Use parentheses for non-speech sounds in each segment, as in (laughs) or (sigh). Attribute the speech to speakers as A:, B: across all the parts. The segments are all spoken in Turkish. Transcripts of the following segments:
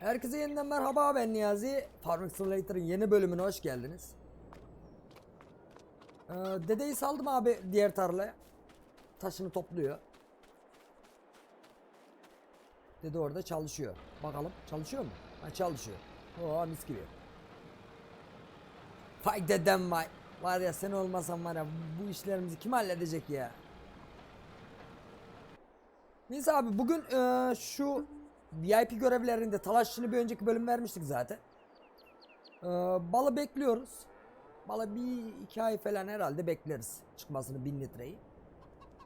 A: Herkese yeniden merhaba ben Niyazi. Farming Simulator'ın yeni bölümüne hoş geldiniz. Ee, dedeyi saldım abi diğer tarlaya. Taşını topluyor. Dede orada çalışıyor. Bakalım çalışıyor mu? Ha çalışıyor. Oo mis gibi. Vay dedem vay. Var ya sen olmasan var ya bu işlerimizi kim halledecek ya? Neyse abi bugün eee, şu VIP görevlerinde talaşını bir önceki bölüm vermiştik zaten. Eee, balı bekliyoruz. Balı bir iki ay falan herhalde bekleriz çıkmasını bin litreyi.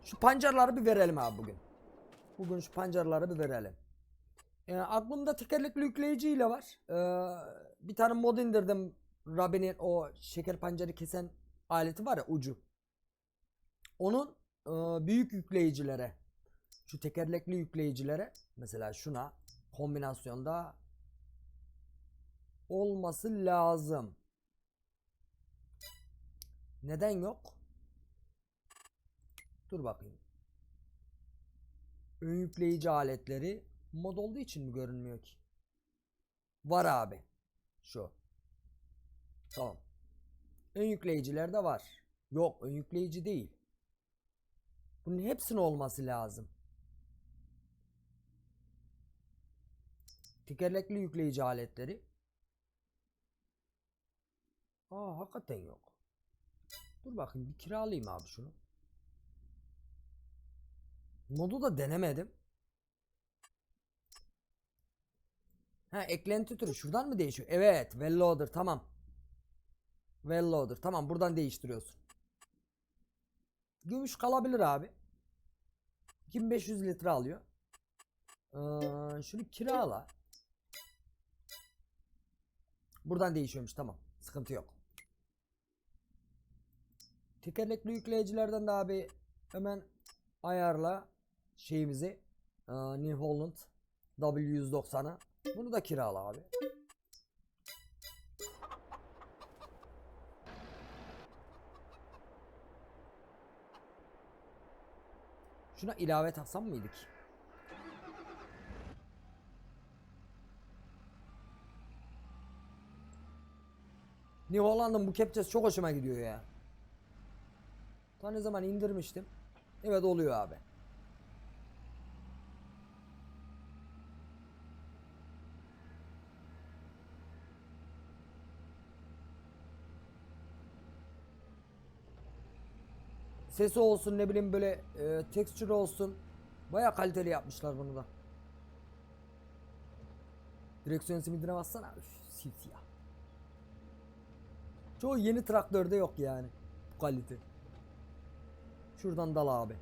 A: Şu pancarları bir verelim abi bugün. Bugün şu pancarları bir verelim. Eee, aklımda tekerlekli yükleyiciyle var. Eee, bir tane mod indirdim. Rabi'nin o şeker pancarı kesen aleti var ya ucu. Onun eee, büyük yükleyicilere şu tekerlekli yükleyicilere mesela şuna kombinasyonda olması lazım. Neden yok? Dur bakayım. Ön yükleyici aletleri mod olduğu için mi görünmüyor ki? Var abi. Şu. Tamam. Ön yükleyiciler de var. Yok ön yükleyici değil. Bunun hepsinin olması lazım. Tekerlekli yükleyici aletleri. Aa hakikaten yok. Dur bakayım bir kiralayayım abi şunu. Modu da denemedim. Ha eklenti türü şuradan mı değişiyor? Evet, well tamam. Well tamam buradan değiştiriyorsun. Gümüş kalabilir abi. 2500 litre alıyor. Ee, şunu kirala. Buradan değişiyormuş tamam. Sıkıntı yok. Tekerlekli yükleyicilerden de abi hemen ayarla şeyimizi ee, New Holland W190'ı. Bunu da kirala abi. Şuna ilave taksam mıydık? New Holland'ın bu kepçesi çok hoşuma gidiyor ya. Ta ne zaman indirmiştim. Evet oluyor abi. Sesi olsun ne bileyim böyle e, texture olsun. Baya kaliteli yapmışlar bunu da. Direksiyon simidine bassana. Üf, simsiyah. Çoğu yeni traktörde yok yani. Bu kalite. Şuradan dal abi.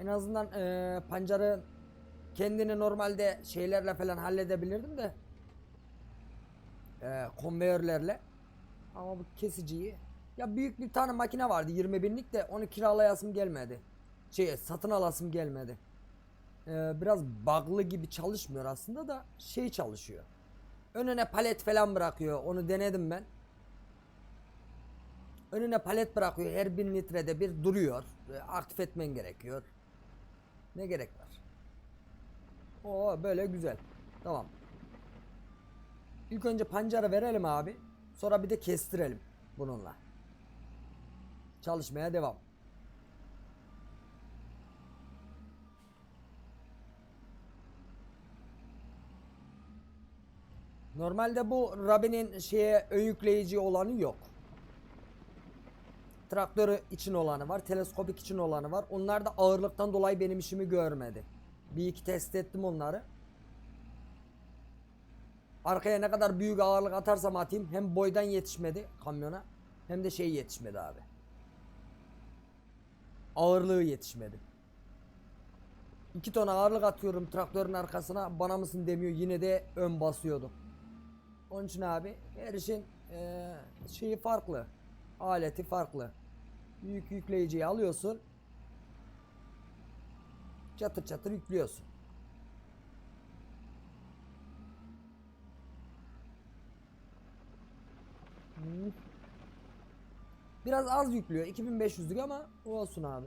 A: En azından eee pancarı kendini normalde şeylerle falan halledebilirdim de eee konveyörlerle ama bu kesiciyi ya büyük bir tane makine vardı 20 binlik de onu kiralayasım gelmedi. Şey satın alasım gelmedi. Eee, biraz bug'lı gibi çalışmıyor aslında da şey çalışıyor. Önüne palet falan bırakıyor. Onu denedim ben. Önüne palet bırakıyor. Her bin litrede bir duruyor. E, Aktif etmen gerekiyor. Ne gerek var? Oo böyle güzel. Tamam. İlk önce pancara verelim abi. Sonra bir de kestirelim bununla. Çalışmaya devam. Normalde bu Rabi'nin şeye ön yükleyici olanı yok. Traktörü için olanı var, teleskopik için olanı var. Onlar da ağırlıktan dolayı benim işimi görmedi. Bir iki test ettim onları. Arkaya ne kadar büyük ağırlık atarsam atayım hem boydan yetişmedi kamyona hem de şey yetişmedi abi. Ağırlığı yetişmedi. 2 ton ağırlık atıyorum traktörün arkasına bana mısın demiyor yine de ön basıyordu. Onun için abi her işin eee, şeyi farklı. Aleti farklı. Büyük yükleyiciyi alıyorsun. Çatır çatır yüklüyorsun. Hmm. Biraz az yüklüyor. 2500'lük ama olsun abi.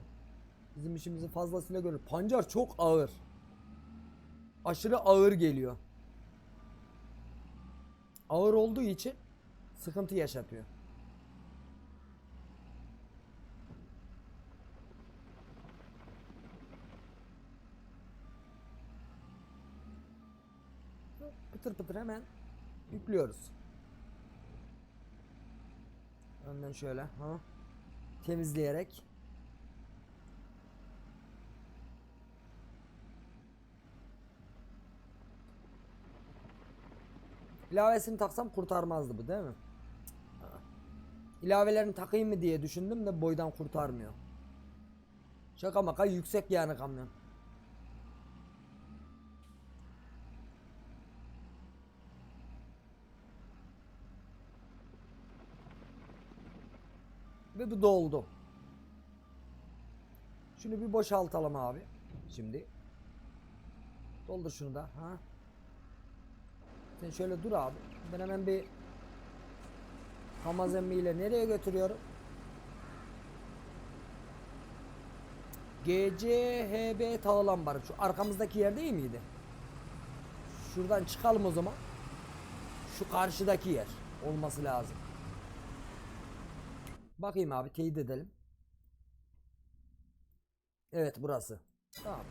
A: Bizim işimizi fazlasıyla görür. Pancar çok ağır. Aşırı ağır geliyor. Ağır olduğu için sıkıntı yaşatıyor. Pıtır pıtır hemen yüklüyoruz. Önden şöyle ha temizleyerek İlavesini taksam kurtarmazdı bu değil mi? Aa. İlavelerini takayım mı diye düşündüm de boydan kurtarmıyor. Şaka maka yüksek yani kamyon. Bu doldu. Şunu bir boşaltalım abi. Şimdi. Doldur şunu da. Ha. Sen şöyle dur abi. Ben hemen bir Hamaz emmiyle nereye götürüyorum? GCHB Tağılan Barı. Şu arkamızdaki yer değil miydi? Şuradan çıkalım o zaman. Şu karşıdaki yer olması lazım. Bakayım abi teyit edelim. Evet burası. Tamam.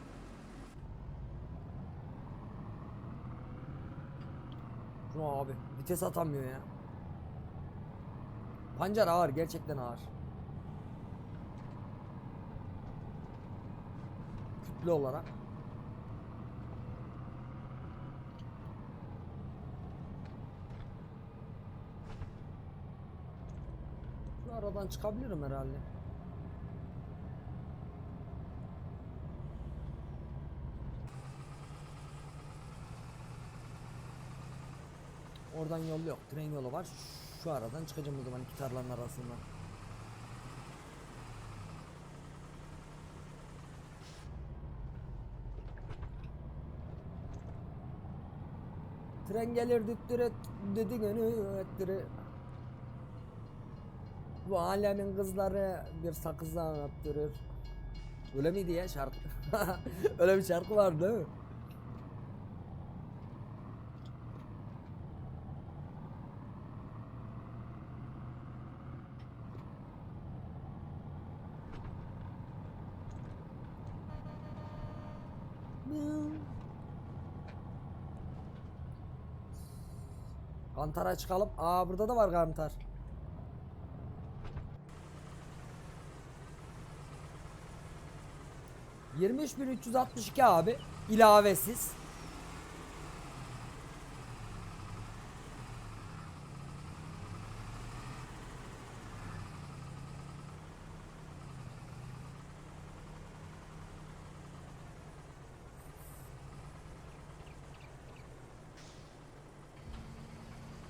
A: Şunu abi vites atamıyor ya. Pancar ağır gerçekten ağır. Kütle olarak. Şu aradan çıkabilirim herhalde. Oradan yol yok. Tren yolu var. Şu aradan çıkacağım o zaman iki tarlanın arasından. Tren gelir düttüre dedi gönü ettire. Bu alemin kızları bir sakızla anlattırır. Öyle miydi ya şarkı? (laughs) Öyle bir şarkı vardı değil mi? Kantara çıkalım. Aa burada da var kantar. ...23.362 abi... ...ilavesiz...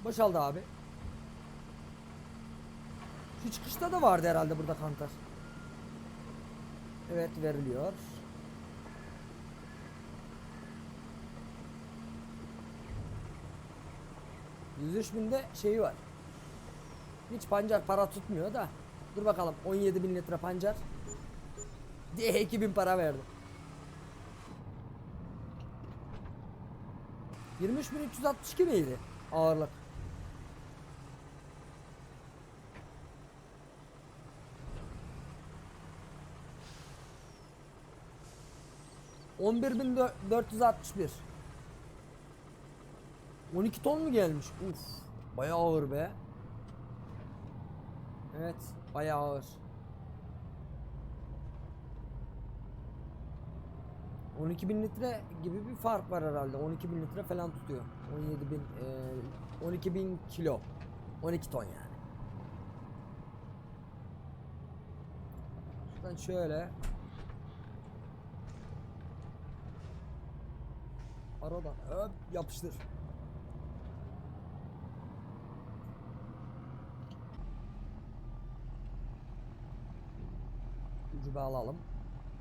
A: Boşaldı abi. Şu çıkışta da vardı herhalde burada kantar. Evet veriliyor. %3 binde şeyi var. Hiç pancar para tutmuyor da. Dur bakalım 17 bin litre pancar. (laughs) Diye 2000 para verdi. 23.362 miydi ağırlık? On bir bin dört yüz altmış bir. 12 ton mu gelmiş? Uf, bayağı ağır be. Evet, bayağı ağır. 12 bin litre gibi bir fark var herhalde. 12 bin litre falan tutuyor. 17 bin, eee 12 bin kilo. 12 ton yani. Şuradan şöyle. Arada öp yapıştır. Ucu bir alalım.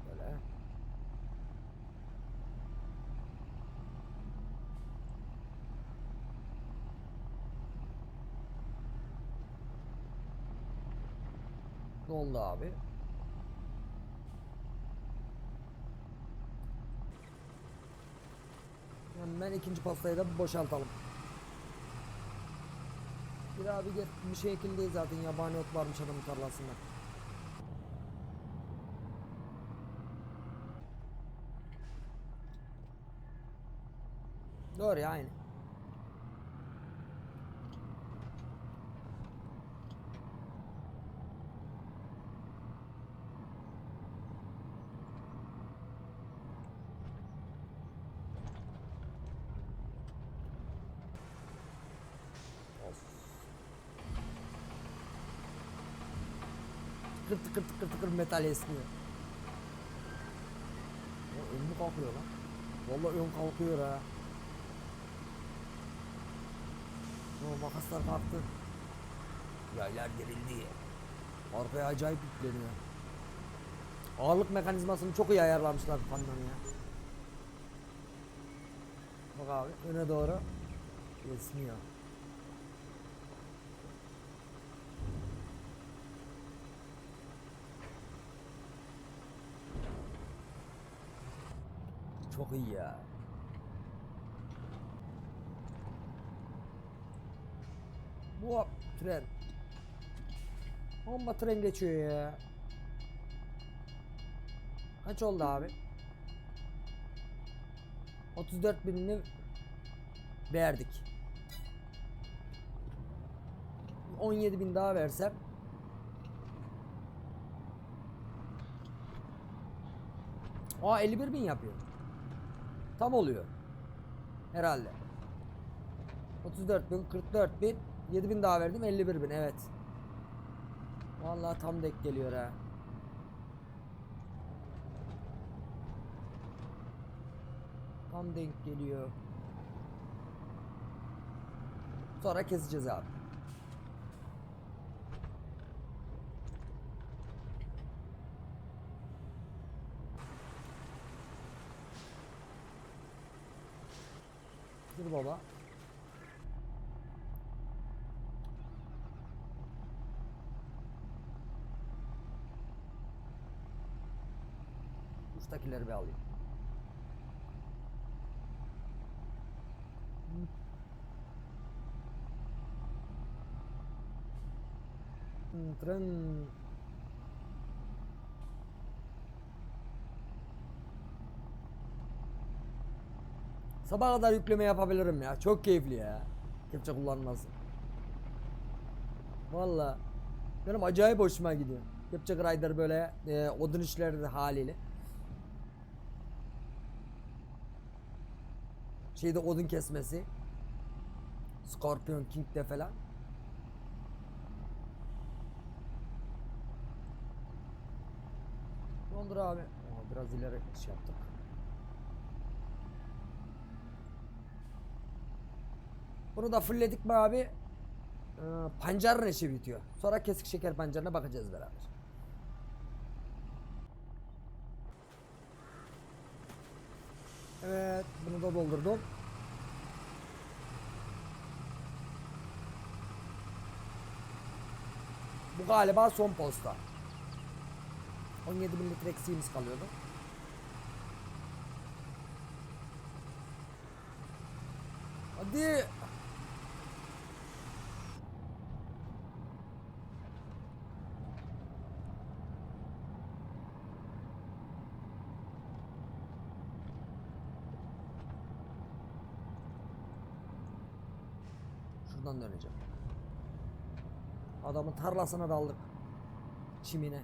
A: Böyle. Doldu abi. Hemen ikinci pastayı da boşaltalım. Bir abi bir şekilde zaten yabani ot varmış adamın tarlasında. Doğru ya aynı. Tıkır tıkır tıkır tıkır metal esmiyor. O ön mü kalkıyor lan? Vallahi ön kalkıyor ha. O makaslar kalktı. Yaylar gerildi. Arkaya acayip yükleniyor. Ağırlık mekanizmasını çok iyi ayarlamışlar fandan ya. Bak abi öne doğru esmiyor. Çok iyi ya. Bu tren. Bomba tren geçiyor ya. Kaç oldu abi? 34 binini verdik. 17 bin daha versem Aa 51 bin yapıyor. Tam oluyor. Herhalde. 34 bin, 44 bin, 7 bin daha verdim 51 bin evet. Vallahi tam denk geliyor ha. Tam denk geliyor. Sonra keseceğiz abi. Dur baba. Uçtakileri bir alayım. Hmm, Tren. Sabah kadar yükleme yapabilirim ya. Çok keyifli ya. Kepçe kullanması. Valla. Benim acayip hoşuma gidiyor. Kepçe grinder böyle e, odun işleri haliyle. Şeyde odun kesmesi. Scorpion King'de falan. Doldur abi. Aa, biraz ileri şey yaptık. Bunu da fullledik mi abi? Ee, pancarın işi bitiyor. Sonra kesik şeker pancarına bakacağız beraber. Evet, bunu da doldurdum. Bu galiba son posta. 17 bin litre eksiğimiz kalıyordu. Hadi. Şuradan döneceğim. Adamın tarlasına daldık. Çimine.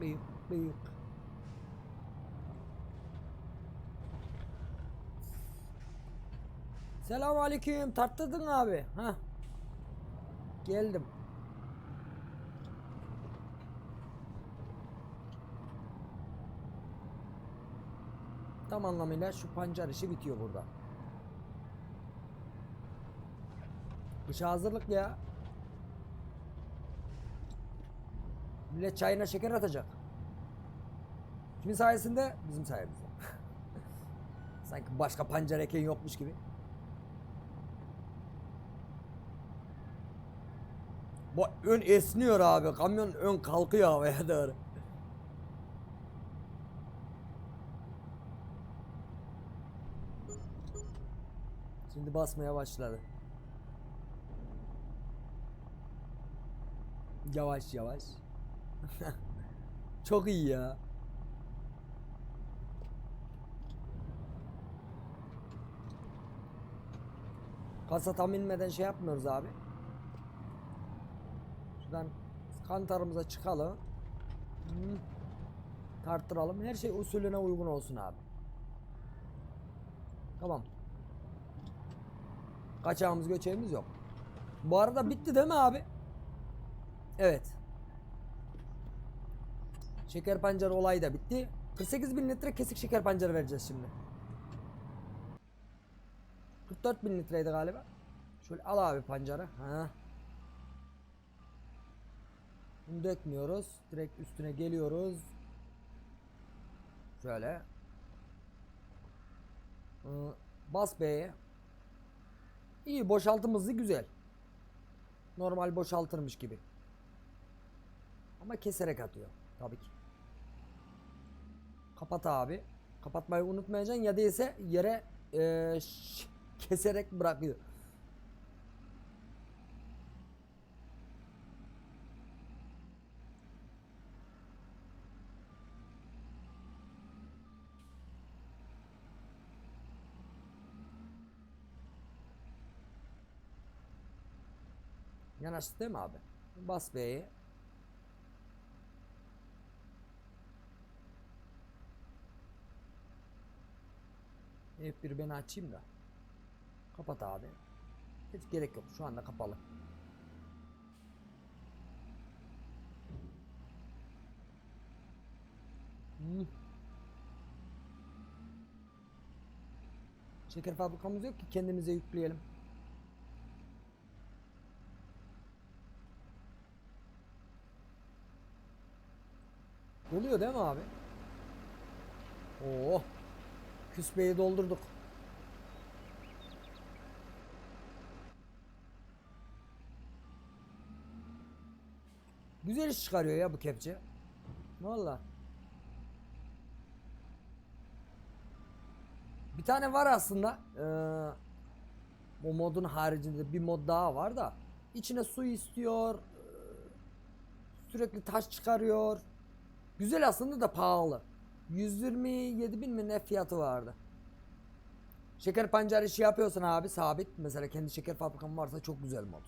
A: Büyük, büyük. Selam aleyküm. Tarttırdın abi. Ha. Geldim. Tam anlamıyla şu pancar işi bitiyor burada. Kışa hazırlık ya. Millet çayına şeker atacak. Kimin sayesinde? Bizim sayemizde. (laughs) Sanki başka pancar eken yokmuş gibi. Bu ön esniyor abi. Kamyon ön kalkıyor havaya doğru. Şimdi basmaya başladı. Yavaş yavaş. (laughs) Çok iyi ya. Kasa tam inmeden şey yapmıyoruz abi. Şuradan kantarımıza çıkalım. Hı. Tarttıralım. Her şey usulüne uygun olsun abi. Tamam. Kaçağımız göçeğimiz yok. Bu arada bitti değil mi abi? Evet. Şeker pancarı olayı da bitti. 48 bin litre kesik şeker pancarı vereceğiz şimdi. 44 bin litreydi galiba. Şöyle al abi pancarı. Ha. Bunu dökmüyoruz. Direkt üstüne geliyoruz. Şöyle. Ee, Bas B'ye. İyi boşaltım hızı güzel. Normal boşaltırmış gibi. Ama keserek atıyor. Tabii ki. Kapat abi. Kapatmayı unutmayacaksın ya değilse yere eee, ş- keserek bırakıyor. Yanaştı değil mi abi? Bas B'ye. F1 ben açayım da. Kapat abi. Hiç gerek yok. Şu anda kapalı. Hmm. Şeker fabrikamız yok ki kendimize yükleyelim. Oluyor değil mi abi? Oo. Küspeyi doldurduk. Güzel iş çıkarıyor ya bu kepçe. Valla. Bir tane var aslında. Ee, bu modun haricinde bir mod daha var da. İçine su istiyor. ee, Sürekli taş çıkarıyor. Güzel aslında da pahalı. 127 bin mi ne fiyatı vardı. Şeker pancarı işi yapıyorsan abi sabit. Mesela kendi şeker fabrikan varsa çok güzel mod.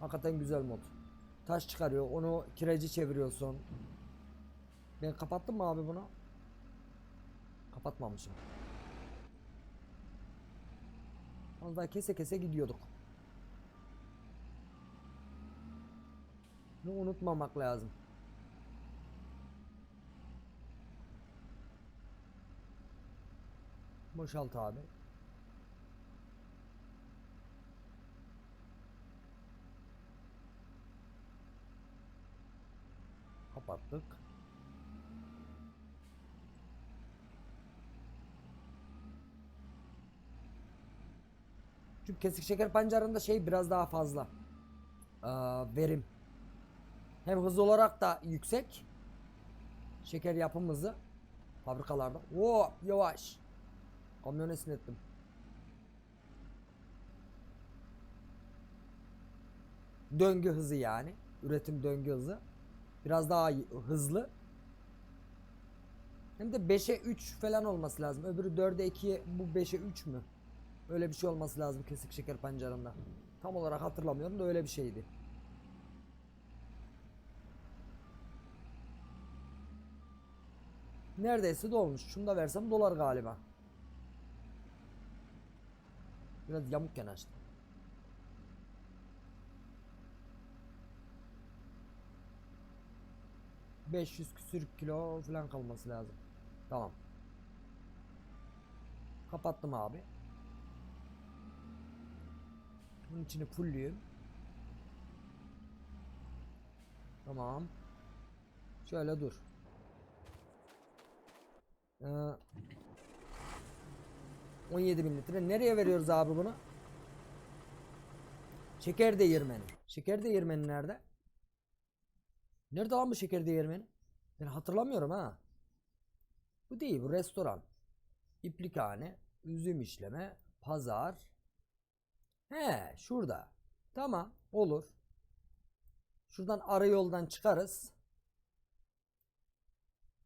A: Hakikaten güzel mod. Taş çıkarıyor. Onu kireci çeviriyorsun. Ben kapattım mı abi bunu? Kapatmamışım. Daha kese kese gidiyorduk. Bunu unutmamak lazım. Boşalt abi. Kapattık. Çünkü kesik şeker pancarında şey biraz daha fazla. Aa, verim. Hem hız olarak da yüksek. Şeker yapım. Fabrikalarda. Oo yavaş. Kamyon esnettim. Döngü hızı yani. Üretim döngü hızı. Biraz daha hızlı. Hem de 5'e 3 falan olması lazım. Öbürü 4'e 2'ye bu 5'e 3 mü? Öyle bir şey olması lazım kesik şeker pancarında. Tam olarak hatırlamıyorum da öyle bir şeydi. Neredeyse dolmuş. Şunu da versem dolar galiba. Biraz yamuk yanaştı. ...500 küsür kilo falan kalması lazım. Tamam. Kapattım abi. Bunun içini fullleyeyim. Tamam. Şöyle dur. Ee, 17 bin litre. Nereye veriyoruz abi bunu? Şeker değirmeni. Şeker değirmeni nerede? Nerede lan bu şeker değirmeni? Ben hatırlamıyorum ha. Bu değil bu restoran. İplikhane, üzüm işleme, pazar. He şurada. Tamam olur. Şuradan ara yoldan çıkarız.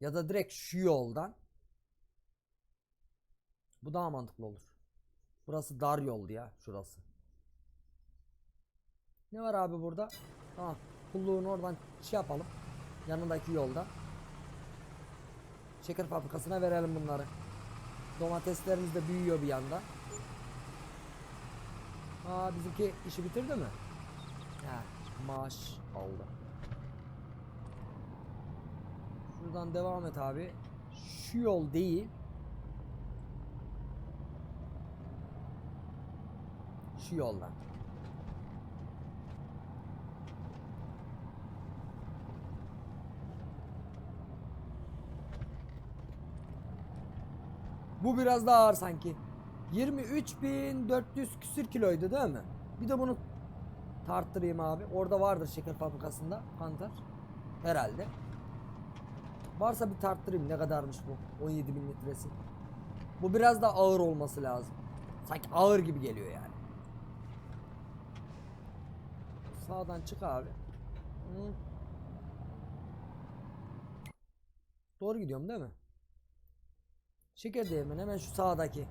A: Ya da direkt şu yoldan. Bu daha mantıklı olur. Burası dar yoldu ya şurası. Ne var abi burada? Tamam. Kulluğunu oradan şey yapalım. Yanındaki yolda. Şeker fabrikasına verelim bunları. Domateslerimiz de büyüyor bir yanda. Aa bizimki işi bitirdi mi? Ha, maaş aldı. Şuradan devam et abi. Şu yol değil. Şu yoldan. Bu biraz daha ağır sanki. 23.400 küsür kiloydu değil mi? Bir de bunu tarttırayım abi. Orada vardır şeker fabrikasında kantar. Herhalde. Varsa bir tarttırayım ne kadarmış bu 17 bin litresi. Bu biraz daha ağır olması lazım. Sanki ağır gibi geliyor yani. Sağdan çık abi. Hı. Doğru gidiyorum değil mi? Şeker değirmeni hemen şu sağdaki.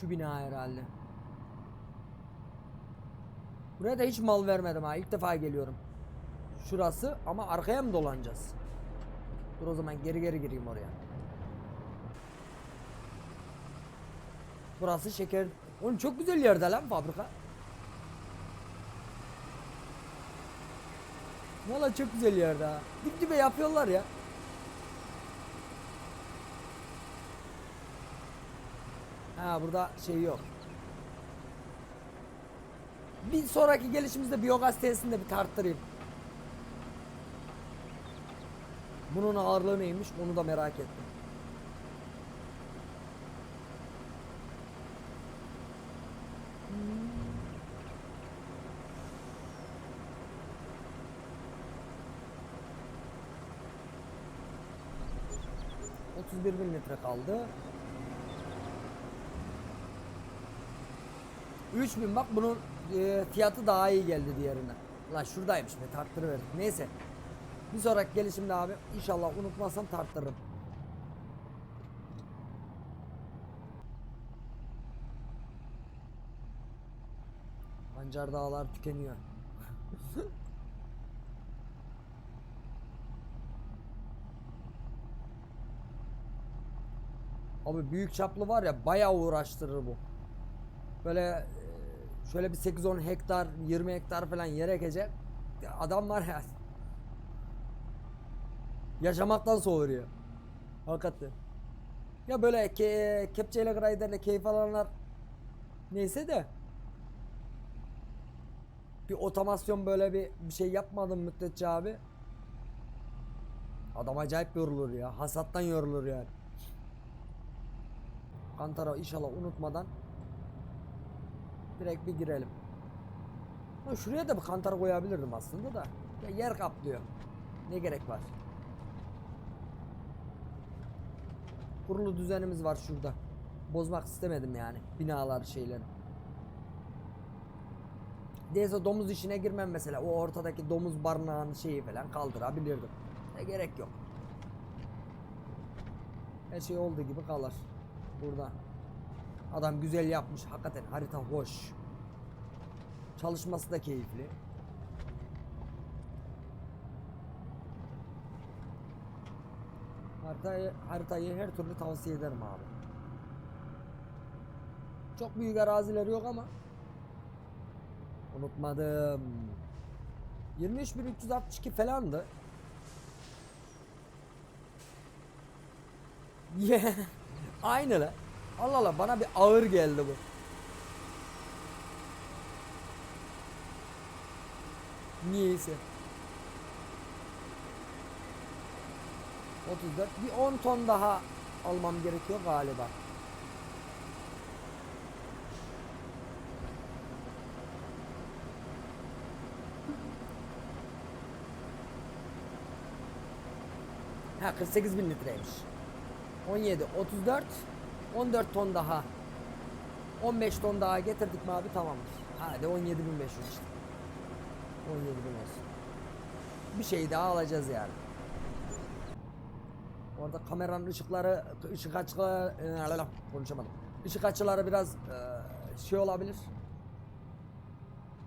A: Şu bina herhalde. Buraya da hiç mal vermedim ha. İlk defa geliyorum. Şurası ama arkaya mı dolanacağız? Dur o zaman geri geri gireyim oraya. Burası şeker. Oğlum çok güzel yerde lan fabrika. Valla çok güzel yerde ha. Dip dibe yapıyorlar ya. Ha burada şey yok. Bir sonraki gelişimizde biyogaz tesisini de bir tarttırayım. Bunun ağırlığı neymiş onu da merak ettim. ...31 bin litre kaldı. 3000 bak bunun e, fiyatı daha iyi geldi diğerine. Lan şuradaymış be tarttırıverdim. Neyse. Bir sonraki gelişimde abi inşallah unutmazsam tarttırırım. Pancar dağlar tükeniyor. Abi büyük çaplı var ya bayağı uğraştırır bu. Böyle e, şöyle bir 8-10 hektar 20 hektar falan yer ekecek. Adam var ya yaşamaktan soğuruyor. Hakikaten. Ya böyle ke kepçeyle griderle keyif alanlar neyse de bir otomasyon böyle bir, bir şey yapmadım müddetçe abi. Adam acayip yorulur ya. Hasattan yorulur yani. Kantara inşallah unutmadan direkt bir girelim. Ha, şuraya da bir kantar koyabilirdim aslında da. Ya yer kaplıyor. Ne gerek var? Kurulu düzenimiz var şurada. Bozmak istemedim yani binalar şeyleri. Neyse domuz işine girmem mesela. O ortadaki domuz barınağının şeyi falan kaldırabilirdim. Ne gerek yok. Her şey olduğu gibi kalır. Burada. Adam güzel yapmış. Hakikaten harita hoş. Çalışması da keyifli. Haritayı, haritayı her türlü tavsiye ederim abi. Çok büyük araziler yok ama unutmadım. 23.362 falandı. (laughs) Yeah. Aynı la. Allah Allah bana bir ağır geldi bu. Niyeyse. 34 bir 10 ton daha almam gerekiyor galiba. Ha 48 bin litreymiş. 17, 34, 14 ton daha. 15 ton daha getirdik mi abi tamamdır. Hadi 17.500 işte. 17.000 olsun. Bir şey daha alacağız yani. Orada kameranın ışıkları, ışık açıkları, e, konuşamadım. Işık açıları biraz e, şey olabilir.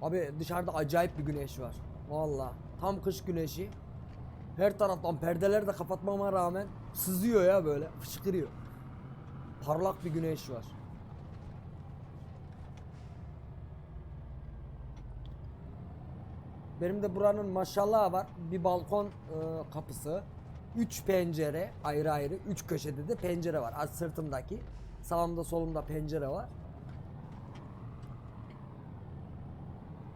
A: Abi dışarıda acayip bir güneş var. Valla tam kış güneşi. Her taraftan perdeleri de kapatmama rağmen sızıyor ya böyle fışkırıyor. Parlak bir güneş var. Benim de buranın maşallah var. Bir balkon e, kapısı. Üç pencere ayrı ayrı. Üç köşede de pencere var. Az sırtımdaki. Sağımda solumda pencere var.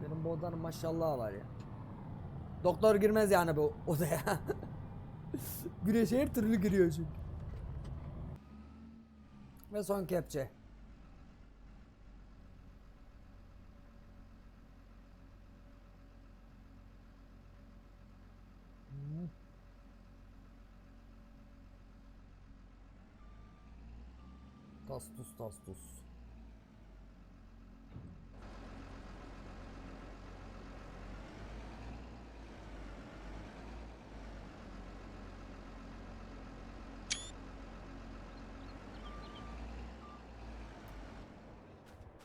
A: Benim bu odanın maşallah var ya. Doktor girmez yani bu odaya. Güneş her türlü giriyor çünkü. Ve son kepçe. Hmm. Tas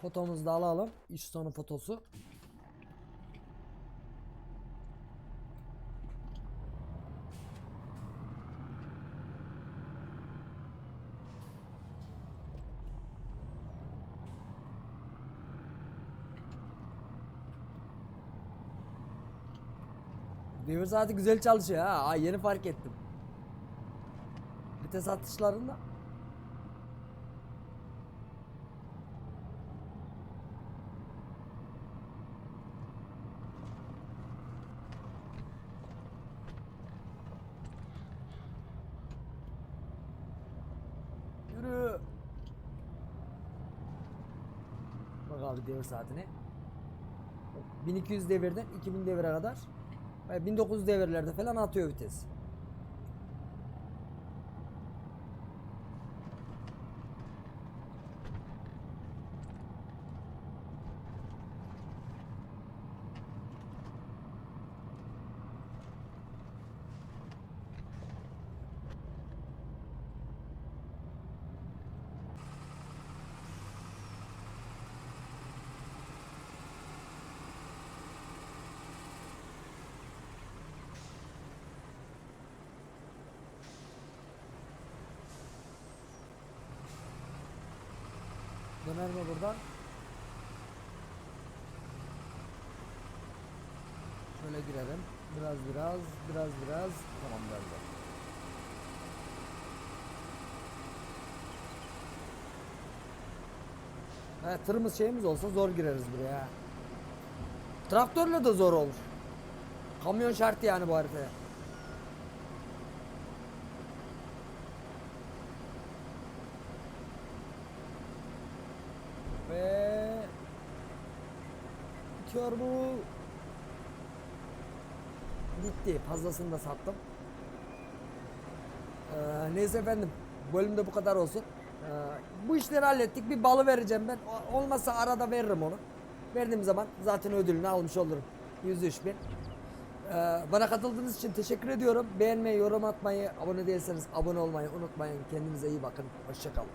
A: Fotomuzu da alalım. İş sonu fotosu. Devir saati güzel çalışıyor ha. Yeni fark ettim. Vites atışlarında. Yürü. Bak abi devir saatine. 1200 devirden 2000 devire kadar. e, 1900 devirlerde falan atıyor vites. Döner mi buradan? Şöyle girelim. Biraz biraz, biraz biraz. Tamam geldi. He, tırımız şeyimiz olsa zor gireriz buraya. Traktörle de zor olur. Kamyon şart yani bu haritaya. Ve bitiyor bu. Bitti. Fazlasını da sattım. Ee, neyse efendim. Bölümde bu kadar olsun. Ee, bu işleri hallettik. Bir balı vereceğim ben. O- Olmazsa arada veririm onu. Verdiğim zaman zaten ödülünü almış olurum. 103 bin. Ee, bana katıldığınız için teşekkür ediyorum. Beğenmeyi, yorum atmayı, abone değilseniz abone olmayı unutmayın. Kendinize iyi bakın. Hoşçakalın.